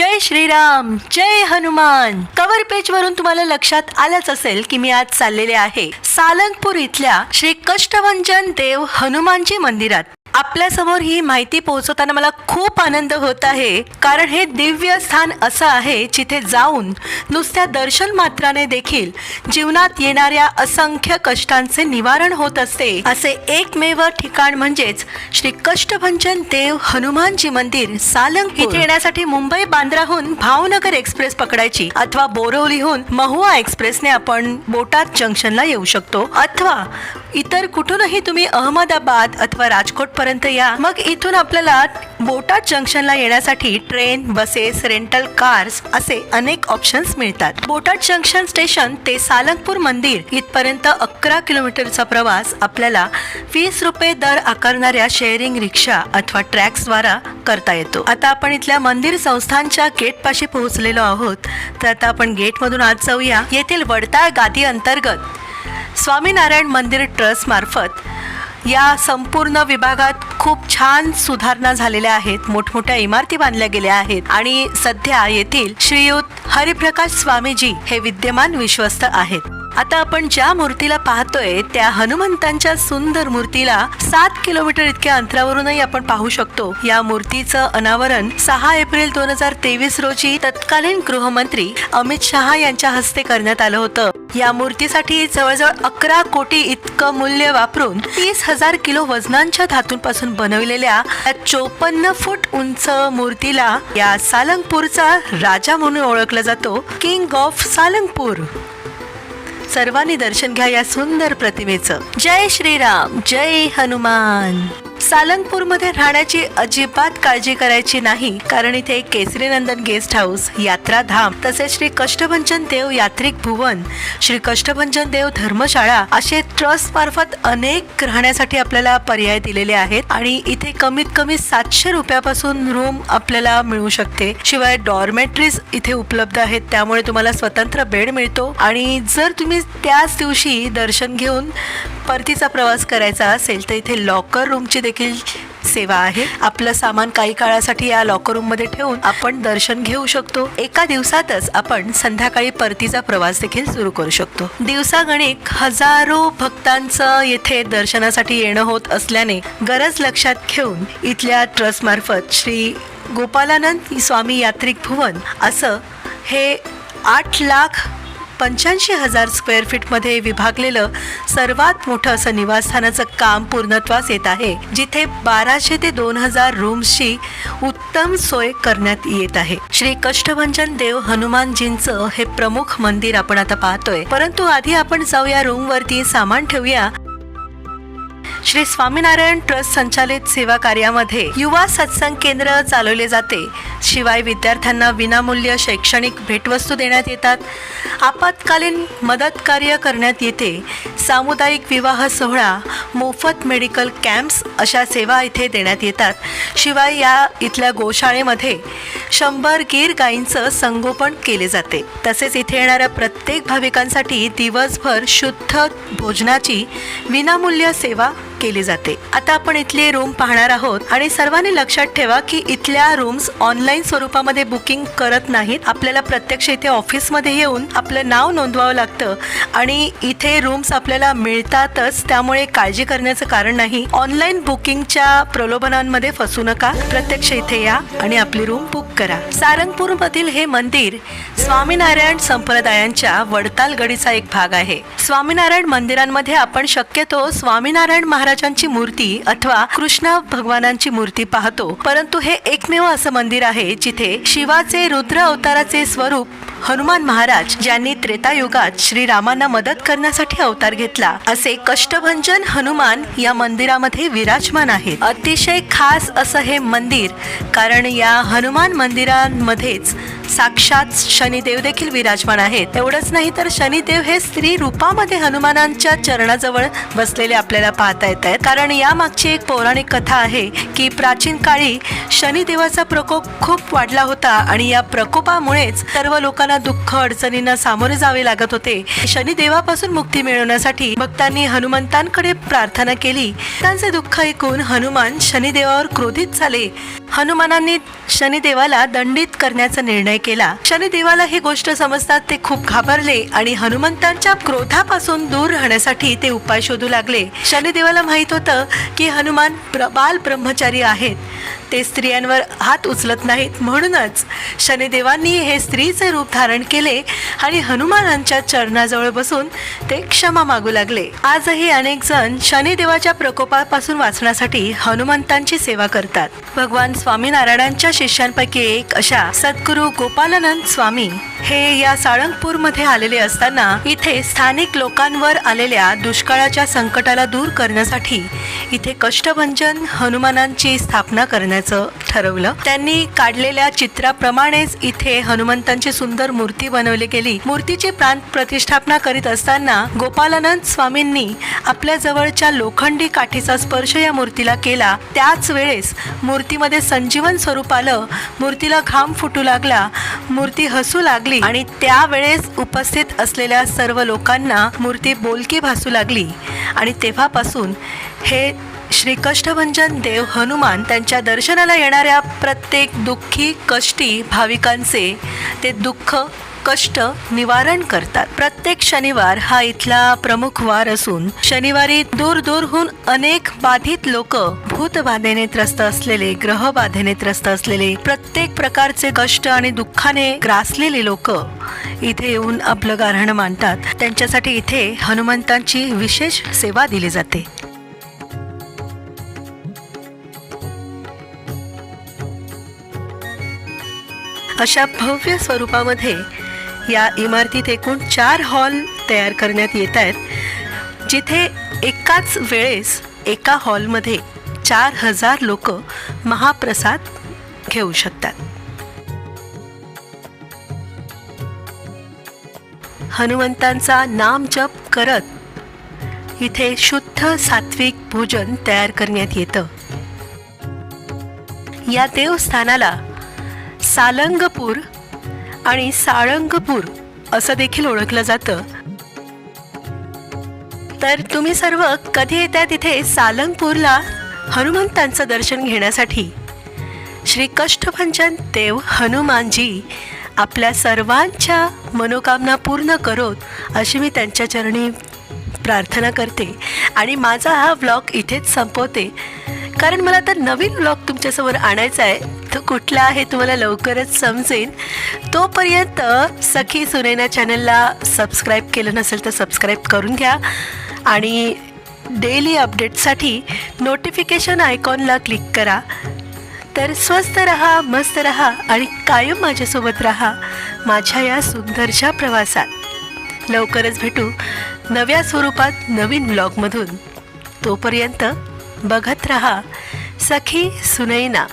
जय श्रीराम जय Hanuman. Cover page वरून तुम्हाला लक्षात आलंच असेल की मी आज चाललेले आहे सालंगपूर इथल्या श्री कष्टभंजन देव हनुमानजी मंदिरात. आपल्यासमोर ही माहिती पोहोचवताना मला खूप आनंद होत आहे. कारण हे दिव्य स्थान असं आहे जिथे जाऊन नुसत्या दर्शन मात्राने देखील जीवनात येणाऱ्या असंख्य कष्टांचे निवारण होत असते. असे एकमेव ठिकाण म्हणजेच श्री कष्टभंजन देव हनुमानजी मंदिर सालंग इथे येण्यासाठी मुंबई बांद्राहून भावनगर एक्सप्रेस पकडायची अथवा बोरवलीहून महुआ एक्सप्रेसने आपण बोटाद जंक्शनला येऊ शकतो. अथवा इतर कुठूनही तुम्ही अहमदाबाद अथवा राजकोट पर्यंत या. मग इथून आपल्याला बोटाद जंक्शनला येण्यासाठी ट्रेन बसेस रेंटल कार्स असे अनेक ऑप्शन्स मिळतात. बोटाद जंक्शन स्टेशन ते सालंगपूर मंदिर इथपर्यंत अकरा किलोमीटरचा प्रवास आपल्याला वीस रुपये दर आकारणाऱ्या शेअरिंग रिक्षा अथवा ट्रॅक्सद्वारा करता येतो. आता आपण इथल्या मंदिर संस्थांच्या गेट पाशी पोहोचलेलो आहोत. तर आता आपण गेटमधून आज जाऊया. येथील वडताळ गादी अंतर्गत स्वामीनारायण मंदिर ट्रस्ट मार्फत या संपूर्ण विभागात खूप छान सुधारणा झालेल्या आहेत मोठमोठ्या इमारती बांधल्या गेल्या आहेत आणि सध्या येथील श्रीयुत हरिप्रकाश स्वामीजी हे विद्यमान विश्वस्त आहेत. आता आपण ज्या मूर्तीला पाहतोय त्या हनुमंतांच्या सुंदर मूर्तीला सात किलोमीटर इतक्या अंतरावरूनही आपण पाहू शकतो. या मूर्तीचं अनावरण सहा एप्रिल दोन हजार तेवीस रोजी तत्कालीन गृहमंत्री अमित शहा यांच्या हस्ते करण्यात आलं होतं. या मूर्तीसाठी जवळजवळ अकरा कोटी इतकं मूल्य वापरून तीस हजार किलो वजनांच्या धातूंपासून बनवलेल्या चोपन्न फूट उंच मूर्तीला या सालंगपूरचा राजा म्हणून ओळखला जातो किंग ऑफ सालंगपूर. सर्वांनी दर्शन घ्या या सुंदर प्रतिमेचं. जय श्रीराम जय हनुमान. सालंगपूरमध्ये राहण्याची अजिबात काळजी करायची नाही कारण इथे केसरीनंदन गेस्ट हाऊस यात्रा धाम तसेच श्री कष्टभंजन देव यात्रिक भुवन श्री कष्टभंजन देव धर्मशाळा असे ट्रस्ट मार्फत अनेक राहण्यासाठी आपल्याला पर्याय दिलेले आहेत आणि इथे कमीत कमी सातशे रुपयापासून रूम आपल्याला मिळू शकते. शिवाय डॉर्मेटरीज इथे उपलब्ध आहेत त्यामुळे तुम्हाला स्वतंत्र बेड मिळतो आणि जर तुम्ही त्याच दिवशी दर्शन घेऊन परतीचा प्रवास करायचा असेल तर इथे लॉकर रूमची देखील सेवा आहे. आपलं सामान काही काळासाठी या लॉकर रूममध्ये ठेवून आपण दर्शन घेऊ शकतो. एका दिवसातच आपण संध्याकाळी परतीचा प्रवास देखील सुरू करू शकतो. दिवसागणिक हजारो भक्तांचं येथे दर्शनासाठी येणं होत असल्याने गरज लक्षात घेऊन इथल्या ट्रस्ट मार्फत श्री गोपालानंद स्वामी यात्रिक भुवन असं हे आठ लाख पंच्याऐंशी हजार स्क्वेअर फीटमध्ये विभागलेलं सर्वात मोठं असं निवासस्थानाचं काम पूर्णत्वास येत आहे जिथे बाराशे ते दोन हजार रूम्सची उत्तम सोय करण्यात येत आहे. श्री कष्टभंजन देव हनुमानजींचं हे प्रमुख मंदिर आपण आता पाहतोय. परंतु आधी आपण जाऊया रूमवरती सामान ठेवूया. श्री स्वामीनारायण ट्रस्ट संचालित सेवा कार्यामध्ये युवा सत्संग केंद्र चालवले जाते. शिवाय विद्यार्थ्यांना विनामूल्य शैक्षणिक भेटवस्तू देण्यात येतात. आपत्कालीन मदत कार्य करण्यात येते. सामुदायिक विवाह सोहळा मोफत मेडिकल कॅम्प्स अशा सेवा इथे देण्यात येतात. शिवाय या इथल्या गोशाळेमध्ये शंभर गीर गायींचं संगोपन केले जाते. तसेच इथे येणाऱ्या प्रत्येक भाविकांसाठी दिवसभर शुद्ध भोजनाची विनामूल्य सेवा केली जाते. आता आपण इथले रूम पाहणार आहोत आणि सर्वांनी लक्षात ठेवा की इथल्या रूम्स ऑनलाईन स्वरूपामध्ये बुकिंग करत नाहीत. आपल्याला प्रत्यक्ष इथे ऑफिसमध्ये येऊन आपलं नाव नोंदवावं लागतं आणि इथे रूम्स आपल्याला मिळतातच. त्यामुळे काळजी करण्याचं कारण नाही. ऑनलाईन बुकिंगच्या प्रलोभनांमध्ये फसू नका. प्रत्यक्ष इथे या आणि आपली रूम बुक करा. सारंगपूर मधील हे मंदिर स्वामीनारायण संप्रदायांच्या वडताल गडीचा एक भाग आहे. स्वामीनारायण मंदिरांमध्ये आपण शक्यतो स्वामीनारायण महाराजांची मूर्ती अथवा कृष्ण भगवानांची मूर्ती पाहतो. परंतु हे एकमेव असं मंदिर आहे जिथे शिवाचे रुद्र अवताराचे स्वरूप हनुमान महाराज ज्यांनी त्रेतायुगात श्रीरामांना मदत करण्यासाठी अवतार घेतला असे कष्टभंजन हनुमान या मंदिरामध्ये विराजमान आहेत. अतिशय खास असं हे मंदिर कारण या हनुमान मंदिरांमध्येच साक्षात शनिदेव देखील विराजमान आहेत. एवढंच नाही तर शनिदेव हे स्त्री रूपामध्ये हनुमानांच्या चरणाजवळ बसलेले आपल्याला पाहता येत आहेत. कारण या मागची एक पौराणिक कथा आहे की प्राचीन काळी शनिदेवाचा प्रकोप खूप वाढला होता आणि या प्रकोपामुळेच सर्व लोकांना लोकांना दुःख अडचणींना सामोरे जावे लागत होते. शनिदेवापासून मुक्ती मिळवण्यासाठी भक्तांनी हनुमंतांकडे प्रार्थना केली. त्यांचे दुःख ऐकून हनुमान शनिदेवावर क्रोधित झाले. हनुमानांनी शनिदेवाला दंडित करण्याचा निर्णय केला. शनिदेवाला ही गोष्ट समजतात ते खूप घाबरले आणि हनुमंतांच्या क्रोधापासून दूर राहण्यासाठी ते उपाय शोधू लागले. शनिदेवाला माहीत होतं की हनुमान प्र बाल ब्रह्मचारी आहेत. ते स्त्रियांवर हात उचलत नाहीत. म्हणूनच शनिदेवांनी हे स्त्रीचे रूप धारण केले आणि हनुमानांच्या चरणाजवळ बसून ते क्षमा मागू लागले. आजही अनेक जण शनिदेवाच्या प्रकोपापासून वाचण्यासाठी हनुमंतांची सेवा करतात. भगवान स्वामीनारायणांच्या शिष्यांपैकी एक अशा सद्गुरू गोपालानंद स्वामी हे या साळंगपूरमध्ये आलेले असताना इथे स्थानिक लोकांवर आलेल्या दुष्काळाच्या संकटाला दूर करण्यासाठी इथे कष्टभंजन हनुमानांची स्थापना करण्याचं ठरवलं. त्यांनी काढलेल्या चित्राप्रमाणेच इथे हनुमंतांची सुंदर मूर्ती बनवली गेली. मूर्तीची प्राण प्रतिष्ठापना करीत असताना गोपालानंद स्वामींनी आपल्या जवळच्या लोखंडी काठीचा स्पर्श या मूर्तीला केला. त्याच वेळेस मूर्तीमध्ये संजीवन स्वरूप आलं. मूर्तीला घाम फुटू लागला. मूर्ती हसू लागली. आणि त्यावेळेस उपस्थित असलेल्या सर्व लोकांना मूर्ती बोलकी भासू लागली. आणि तेव्हापासून हे श्रीकष्टभंजन देव हनुमान त्यांच्या दर्शनाला येणाऱ्या प्रत्येक दुःखी कष्टी भाविकांचे ते दुःख कष्ट निवारण करतात. प्रत्येक शनिवार हा इथला प्रमुख वार असून शनिवारी दूर दूरहून अनेक बाधित लोक भूतबाधेने त्रस्त असलेले ग्रह बाधेने त्रस्त असलेले प्रत्येक प्रकारचे कष्ट आणि दुःखाने ग्रासलेले लोक इथे येऊन आपलं गारहाणं मानतात त्यांच्यासाठी इथे हनुमंतांची विशेष सेवा दिली जाते. अशा भव्य स्वरूपामध्ये या इमारतीत एकूण चार हॉल तयार करण्यात येत आहेत जिथे एकाच वेळेस एका हॉलमध्ये चार हजार लोक महाप्रसाद घेऊ शकतात. हनुमंतांचा नाम जप करत इथे शुद्ध सात्विक भोजन तयार करण्यात येतं. या देवस्थानाला सालंगपूर आणि साळंगपूर असं देखील ओळखलं जातं. तर तुम्ही सर्व कधी येत्या तिथे सालंगपूरला हनुमंतांचं दर्शन घेण्यासाठी? श्री कष्टभंजन देव हनुमानजी आपल्या सर्वांच्या मनोकामना पूर्ण करोत अशी मी त्यांच्या चरणी प्रार्थना करते. आणि माझा हा ब्लॉग इथेच संपवते. कारण मला तर नवीन ब्लॉग तुमच्यासमोर आणायचा आहे. तो कुठला आहे तुम्हाला लवकरच समजेल तोपर्यंत सखी सुनैना चॅनलला सबस्क्राईब केलं नसेल तर सबस्क्राईब करून घ्या. आणि डेली अपडेटसाठी नोटिफिकेशन आयकॉनला क्लिक करा. तर स्वस्त रहा मस्त रहा आणि कायम माझ्यासोबत रहा माझ्या या सुंदरशा प्रवासात. लवकरच भेटू नव्या स्वरूपात नवीन ब्लॉगमधून. तोपर्यंत बघत रहा सखी सुनैना.